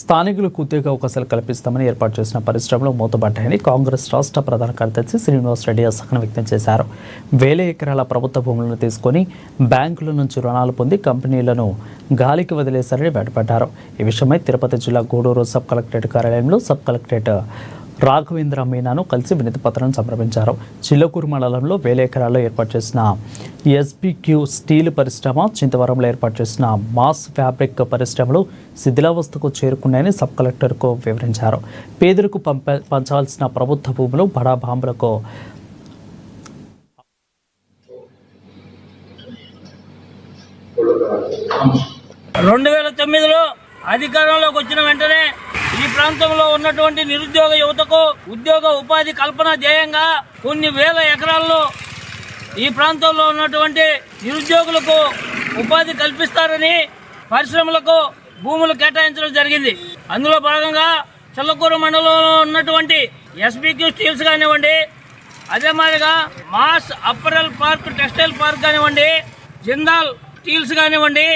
స్థానికులకు ఉద్యోగ అవకాశాలు కల్పిస్తామని ఏర్పాటు చేసిన పరిశ్రమలు మూతబడ్డాయని కాంగ్రెస్ రాష్ట్ర ప్రధాన కార్యదర్శి శ్రీనివాస్ రెడ్డి అసహనం వ్యక్తం చేశారు. వేల ఎకరాల ప్రభుత్వ భూములను తీసుకొని బ్యాంకుల నుంచి రుణాలు పొంది కంపెనీలను గాలికి వదిలేశారని బయటపడ్డారు. ఈ విషయమై తిరుపతి జిల్లా గూడూరు సబ్ కలెక్టరేట్ కార్యాలయంలో సబ్ కలెక్టరేట్ రాఘవేంద్ర మీనాను కలిసి వినతి పత్రం సమర్పించారు. చిల్లకూరు మండలంలో వేల ఎకరాల్లో ఏర్పాటు చేసిన ఎస్బిక్యూ స్టీల్ పరిశ్రమ చింతవరంలో ఏర్పాటు చేసిన మాస్ ఫ్యాబ్రిక్ పరిశ్రమలు శిథిలావస్థకు చేరుకున్నాయని సబ్ కలెక్టర్కు వివరించారు. పేదలకు పంప పంచాల్సిన ప్రభుత్వ భూములు బడా బాంబులకు రెండు వేల తొమ్మిదిలో అధికారంలోకి వచ్చిన వెంటనే ఈ ప్రాంతంలో ఉన్నటువంటి నిరుద్యోగ యువతకు ఉద్యోగ ఉపాధి కల్పన ధ్యేయంగా కొన్ని వేల ఎకరాల్లో ఈ ప్రాంతంలో ఉన్నటువంటి నిరుద్యోగులకు ఉపాధి కల్పిస్తారని పరిశ్రమలకు భూములు కేటాయించడం జరిగింది. అందులో భాగంగా చిల్లకూరు మండలంలో ఉన్నటువంటి ఎస్బీక్యూ స్టీల్స్ కానివ్వండి అదే మాదిరిగా mass apparel park textile park కానివ్వండి జిందాల్ స్టీల్స్ కానివ్వండి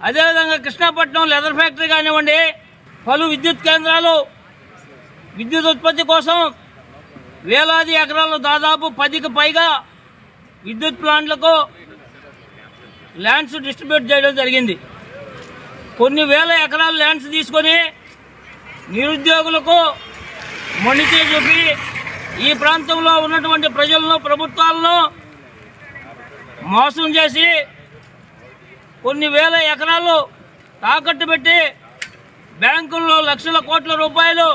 అదేవిధంగా కృష్ణాపట్నం లెదర్ ఫ్యాక్టరీ కానివ్వండి పలు విద్యుత్ కేంద్రాలు విద్యుత్ ఉత్పత్తి కోసం వేలాది ఎకరాలు దాదాపు పదికి పైగా విద్యుత్ ప్లాంట్లకు ల్యాండ్స్ డిస్ట్రిబ్యూట్ చేయడం జరిగింది. కొన్ని వేల ఎకరాల ల్యాండ్స్ తీసుకొని నిరుద్యోగులకు మొండితే చూపి ఈ ప్రాంతంలో ఉన్నటువంటి ప్రజలను ప్రభుత్వాలను మోసం చేసి కొన్ని వేల ఎకరాలు తాకట్టు పెట్టి బ్యాంకుల్లో లక్షల కోట్ల రూపాయలు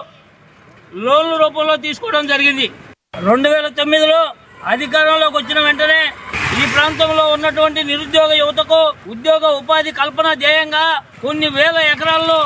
లోన్ల రూపంలో తీసుకోవడం జరిగింది. రెండు వేల తొమ్మిదిలో అధికారంలోకి వచ్చిన వెంటనే ఈ ప్రాంతంలో ఉన్నటువంటి నిరుద్యోగ యువతకు ఉద్యోగ ఉపాధి కల్పన ధ్యేయంగా కొన్ని వేల ఎకరాల్లో